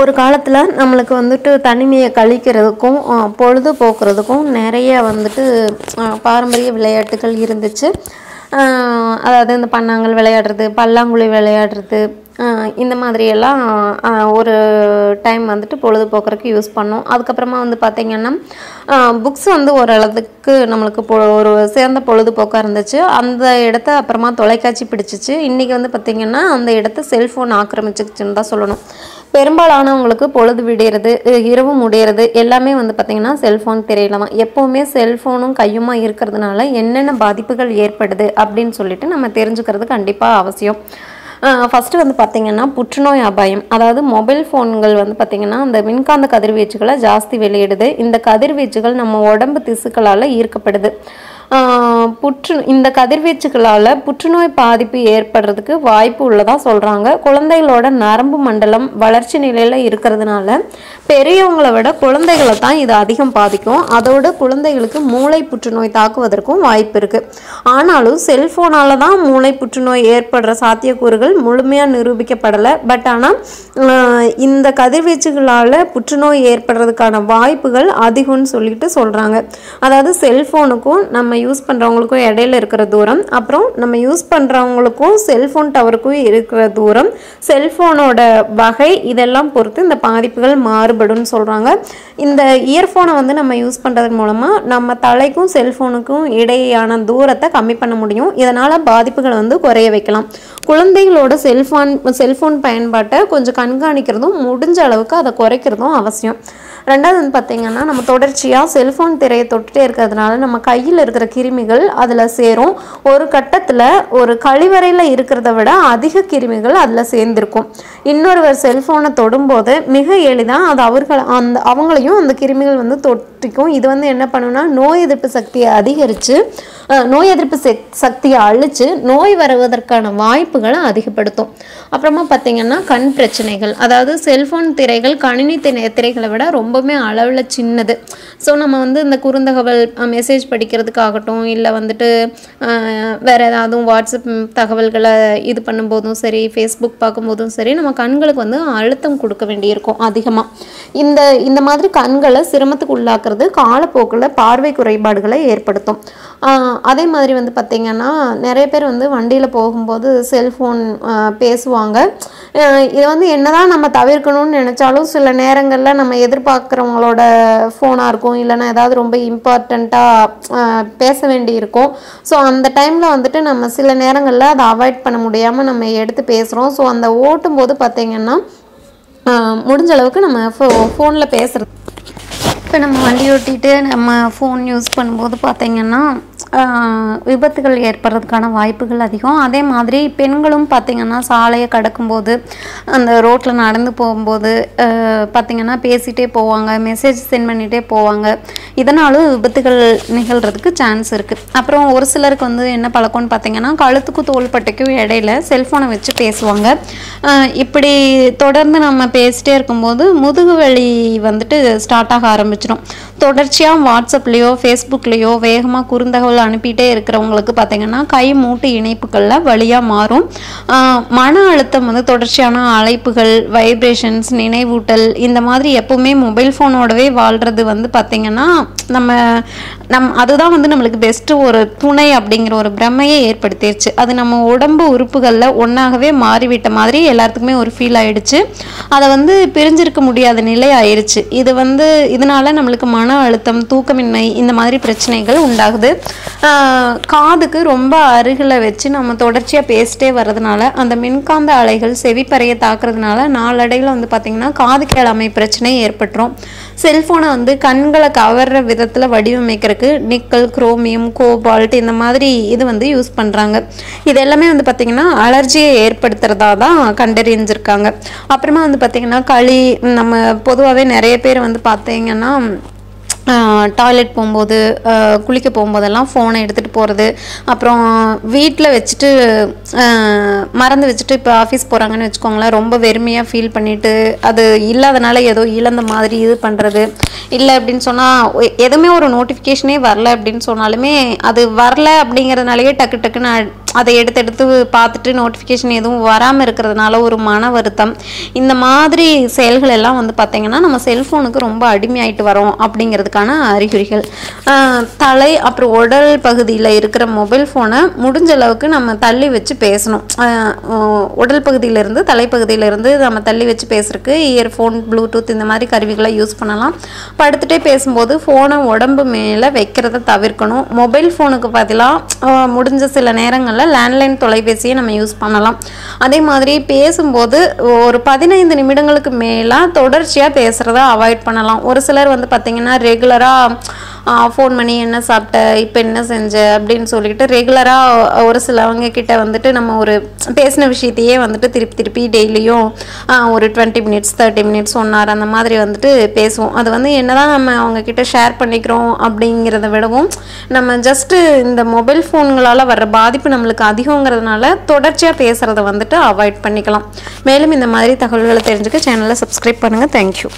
ஒரு காலத்தில் நம்மளுக்கு வந்துட்டு தனிமையை கழிக்கிறதுக்கும் பொழுதுபோக்குறதுக்கும் பொழுது போக்குறதுக்கும் நிறைய வந்துட்டு பாரம்பரிய விளையாட்டுகள் இருந்துச்சு. அதாவது இந்த பண்ணாங்கல் விளையாடுறது பல்லாங்குழி விளையாடுறது இந்த மாதிரியெல்லாம் ஒரு டைம் வந்துட்டு பொழுதுபோக்குறதுக்கு யூஸ் பண்ணோம். அதுக்கப்புறமா வந்து பார்த்திங்கன்னா புக்ஸ் வந்து ஓரளவுக்கு நம்மளுக்கு பொ ஒரு சேர்ந்த பொழுதுபோக்காக இருந்துச்சு. அந்த இடத்த அப்புறமா தொலைக்காட்சி பிடிச்சிச்சு. இன்றைக்கி வந்து பார்த்திங்கன்னா அந்த இடத்த செல்ஃபோன் ஆக்கிரமிச்சிச்சுன்னு தான் சொல்லணும். பெரும்பாலானவங்களுக்கு பொழுது விடுறது இரவு முடிகிறது எல்லாமே வந்து பார்த்திங்கன்னா செல்ஃபோன் திரையில தான் எப்போவுமே செல்ஃபோனும் கையுமா இருக்கிறதுனால என்னென்ன பாதிப்புகள் ஏற்படுது அப்படின்னு சொல்லிட்டு நம்ம தெரிஞ்சுக்கிறது கண்டிப்பாக அவசியம். ஃபஸ்ட்டு வந்து பார்த்திங்கன்னா புற்றுநோய் அபாயம். அதாவது மொபைல் ஃபோன்கள் வந்து பார்த்திங்கன்னா அந்த மின்காந்த கதிர்வீச்சுகளை ஜாஸ்தி வெளியிடுது. இந்த கதிர்வீச்சுகள் நம்ம உடம்பு திசுக்களால் ஈர்க்கப்படுது. புற்று இந்த கதிர்வீச்சுகளால் புற்றுநோய் பாதிப்பு ஏற்படுறதுக்கு வாய்ப்பு உள்ளதாக சொல்கிறாங்க குழந்தைகளோட நரம்பு மண்டலம் வளர்ச்சி நிலையில் இருக்கிறதுனால பெரியவங்களை விட குழந்தைகளை தான் இது அதிகம் பாதிக்கும். அதோட குழந்தைகளுக்கு மூளை புற்றுநோய் தாக்குவதற்கும் வாய்ப்பு இருக்குது ஆனாலும் செல்ஃபோனால் தான் மூளை புற்றுநோய் ஏற்படுற சாத்தியக்கூறுகள் முழுமையாக நிரூபிக்கப்படலை. பட் ஆனால் இந்த கதிர்வீச்சுகளால் புற்றுநோய் ஏற்படுறதுக்கான வாய்ப்புகள் அதிகம்னு சொல்லிட்டு சொல்கிறாங்க அதாவது செல்ஃபோனுக்கும் நம்ம யூஸ் பண்ணுறவங்களுக்கும் இடையில இருக்கிற தூரம். அப்புறம் நம்ம யூஸ் பண்ணுறவங்களுக்கும் செல்ஃபோன் டவருக்கும் இருக்கிற தூரம். செல்ஃபோனோட வகை இதெல்லாம் பொறுத்து இந்த பாதிப்புகள் மாறுபடும்னு சொல்கிறாங்க இந்த இயர்ஃபோனை வந்து நம்ம யூஸ் பண்ணுறது மூலமாக நம்ம தலைக்கும் செல்ஃபோனுக்கும் இடையேயான தூரத்தை கம்மி பண்ண முடியும். இதனால் பாதிப்புகளை வந்து குறைய வைக்கலாம். குழந்தைகளோட செல்ஃபோன் செல்ஃபோன் பயன்பாட்டை கொஞ்சம் கண்காணிக்கிறதும் முடிஞ்ச அளவுக்கு அதை குறைக்கிறதும் அவசியம். ரெண்டாவது வந்து பார்த்திங்கன்னா நம்ம தொடர்ச்சியாக செல்ஃபோன் திரையை தொட்டுட்டே இருக்கிறதுனால நம்ம கையில் இருக்கிற கிருமிகள் அதில் சேரும். ஒரு கட்டத்தில் ஒரு கழிவறையில் இருக்கிறத விட அதிக கிருமிகள் அதில் சேர்ந்திருக்கும். இன்னொருவர் செல்ஃபோனை தொடும்போது மிக எளிதாக அது அவர்கள் அந்த அவங்களையும் அந்த கிருமிகள் வந்து தொட்டிக்கும். இது வந்து என்ன பண்ணுன்னா நோய் எதிர்ப்பு சக்தியை அதிகரித்து நோய் எதிர்ப்பு சக்தியை அழித்து நோய் வருவதற்கான வாய்ப்புகளை அதிகப்படுத்தும். அப்புறமா பார்த்திங்கன்னா கண் பிரச்சனைகள் அதாவது செல்ஃபோன் திரைகள் கணினி திரை திரைகளை விட ரொம்பவுமே அளவில் சின்னது. ஸோ நம்ம வந்து இந்த குறுந்தகவல் மெசேஜ் படிக்கிறதுக்காகட்டும் இல்லை வந்துட்டு வேறு ஏதாவது வாட்ஸ்அப் தகவல்களை இது பண்ணும்போதும் சரி ஃபேஸ்புக் பார்க்கும்போதும் சரி நம்ம கண்களுக்கு வந்து அழுத்தம் கொடுக்க வேண்டியிருக்கும் அதிகமாக இந்த இந்த மாதிரி கண்களை சிரமத்துக்கு உள்ளாக்குறது காலப்போக்கில் பார்வை குறைபாடுகளை ஏற்படுத்தும். அதே மாதிரி வந்து பார்த்திங்கன்னா நிறைய பேர் வந்து வண்டியில் போகும்போது செல்ஃபோன் பேசுவாங்க. இதை இது வந்து என்னதான் நம்ம தவிர்க்கணும்னு நினச்சாலும் சில நேரங்களில் நம்ம எதிர்பார்க்குறவங்களோட ஃபோனாக இருக்கும் இல்லைன்னா ஏதாவது ரொம்ப இம்பார்ட்டண்ட்டாக பேச வேண்டி இருக்கும். ஸோ அந்த டைமில் வந்துட்டு நம்ம சில நேரங்களில் அதை அவாய்ட் பண்ண முடியாமல் நம்ம எடுத்து பேசுகிறோம் ஸோ அந்த ஓட்டும் போது பார்த்திங்கன்னா முடிஞ்ச அளவுக்கு நம்ம ஃபோ ஃபோனில் பேசுகிறது இப்போ நம்ம வண்டி ஓட்டிகிட்டு நம்ம ஃபோன் யூஸ் பண்ணும்போது பார்த்தீங்கன்னா விபத்துகள் ஏற்படுறதுக்கான வாய்ப்புகள் அதிகம். அதே மாதிரி பெண்களும் பார்த்தீங்கன்னா சாலையை கடக்கும்போது அந்த ரோட்டில் நடந்து போகும்போது பார்த்திங்கன்னா பேசிகிட்டே போவாங்க மெசேஜ் சென்ட் பண்ணிகிட்டே போவாங்க. இதனாலும் விபத்துகள் நிகழ்கிறதுக்கு சான்ஸ் இருக்குது அப்புறம் ஒரு சிலருக்கு வந்து என்ன பழக்கம்னு பார்த்திங்கன்னா கழுத்துக்கும் தோள்பட்டைக்கும் இடையில செல்ஃபோனை வச்சு பேசுவாங்க. இப்படி தொடர்ந்து நம்ம பேசிகிட்டே இருக்கும்போது முதுகு வலி வந்துட்டு ஸ்டார்ட் ஆக ஆரம்பிச்சிடும். தொடர்ச்சியாக வாட்ஸ்அப்லேயோ ஃபேஸ்புக்லேயோ வேகமாக குறுந்தகவல் அனுப்பிட்டே இருக்கிறவங்களுக்கு பார்த்தீங்கன்னா கை மூட்டு இணைப்புகளில் வழியாக மாறும். மன அழுத்தம் வந்து தொடர்ச்சியான அழைப்புகள் வைப்ரேஷன்ஸ் நினைவூட்டல் இந்த மாதிரி எப்பவுமே மொபைல் ஃபோனோடவே வாழ்கிறது வந்து பார்த்திங்கன்னா நம்ம நம் அதுதான் வந்து நம்மளுக்கு பெஸ்ட்டு ஒரு துணை அப்படிங்கிற ஒரு பிரமையை ஏற்படுத்திடுச்சு அது நம்ம உடம்பு உறுப்புகளில் ஒன்றாகவே மாறிவிட்ட மாதிரி எல்லாத்துக்குமே ஒரு ஃபீல் ஆகிடுச்சு அதை வந்து பிரிஞ்சிருக்க முடியாத நிலை ஆயிடுச்சு இது வந்து இதனால நம்மளுக்கு மன மன அழுத்தம் தூக்கமின்மை இந்த மாதிரி பிரச்சனைகள் உண்டாகுது. காதுக்கு ரொம்ப அருகில் வச்சு நம்ம தொடர்ச்சியாக பேசிட்டே வர்றதுனால அந்த மின்காந்த அலைகள் செவிப்பறையை தாக்குறதுனால நாளடைவில் வந்து பார்த்திங்கன்னா காது கேளாமை பிரச்சனை ஏற்பட்டுரும். செல்ஃபோனை வந்து கண்களை கவர்ற விதத்தில் வடிவமைக்கிறதுக்கு நிக்கல் குரோமியம் கோபால்ட் இந்த மாதிரி இது வந்து யூஸ் பண்ணுறாங்க இது எல்லாமே வந்து பார்த்திங்கன்னா அலர்ஜியை ஏற்படுத்துகிறதா தான் கண்டறிஞ்சிருக்காங்க. அப்புறமா வந்து பார்த்திங்கன்னா களி நம்ம பொதுவாகவே நிறைய பேர் வந்து பார்த்தீங்கன்னா டாய்லெட் போகும்போது குளிக்க போகும்போதெல்லாம் ஃபோனை எடுத்துகிட்டு போகிறது அப்புறம் வீட்டில் வச்சுட்டு மறந்து வச்சுட்டு இப்போ ஆஃபீஸ் போகிறாங்கன்னு வச்சுக்கோங்களேன் ரொம்ப வெறுமையாக ஃபீல் பண்ணிவிட்டு அது இல்லாதனால ஏதோ இழந்த மாதிரி இது பண்ணுறது இல்லை அப்படின்னு சொன்னால் எதுவுமே ஒரு நோட்டிஃபிகேஷனே வரல அப்படின்னு சொன்னாலுமே அது வரல அப்படிங்கிறதுனாலயே டக்கு டக்குன்னு அதை எடுத்து எடுத்து பார்த்துட்டு நோட்டிஃபிகேஷன் எதுவும் வராமல் இருக்கிறதுனால ஒரு மன வருத்தம். இந்த மாதிரி செயல்கள் எல்லாம் வந்து பார்த்திங்கன்னா நம்ம செல்ஃபோனுக்கு ரொம்ப அடிமையாயிட்டு வரோம் அப்படிங்கிறதுக்கான அறிகுறிகள். தலை அப்புறம் உடல் பகுதியில் இருக்கிற மொபைல் ஃபோனை முடிஞ்ச அளவுக்கு நம்ம தள்ளி வச்சு பேசணும். உடல் பகுதியிலேருந்து தலைப்பகுதியிலேருந்து நம்ம தள்ளி வச்சு பேசுறதுக்கு இயர்ஃபோன் ப்ளூடூத் இந்த மாதிரி கருவிகளை யூஸ் பண்ணலாம். படுத்துட்டே பேசும்போது ஃபோனை உடம்பு மேலே வைக்கிறத தவிர்க்கணும். மொபைல் ஃபோனுக்கு பதிலாக முடிஞ்ச சில நேரங்களில் லேண்ட்லைன் தொலைபேசியை நம்ம யூஸ் பண்ணலாம். அதே மாதிரி பேசும்போது ஒரு பதினைந்து நிமிடங்களுக்கு மேலே தொடர்ச்சியாக பேசுகிறத அவாய்ட் பண்ணலாம். ஒரு சிலர் வந்து பார்த்திங்கன்னா ரெகுலராக ஃபோன் பண்ணி என்ன சாப்பிட்ட இப்போ என்ன செஞ்ச அப்படின்னு சொல்லிட்டு ரெகுலராக ஒரு சிலவங்க கிட்ட வந்துட்டு நம்ம ஒரு பேசின விஷயத்தையே வந்துட்டு திருப்பி திருப்பி டெய்லியும் ஒரு twenty minutes thirty minutes one hour அந்த மாதிரி வந்துட்டு பேசுவோம். அது வந்து என்னதான் நம்ம அவங்க கிட்ட ஷேர் பண்ணிக்கிறோம் அப்படிங்கிறத விடவும் நம்ம ஜஸ்ட்டு இந்த மொபைல் ஃபோன்களால் வர்ற பாதிப்பு நம்மளுக்கு அதிகங்கிறதுனால தொடர்ச்சியாக பேசுகிறத வந்துட்டு அவாய்ட் பண்ணிக்கலாம். மேலும் இந்த மாதிரி தகவல்களை தெரிஞ்சுக்க சேனலை சப்ஸ்கிரைப் பண்ணுங்கள் தேங்க்யூ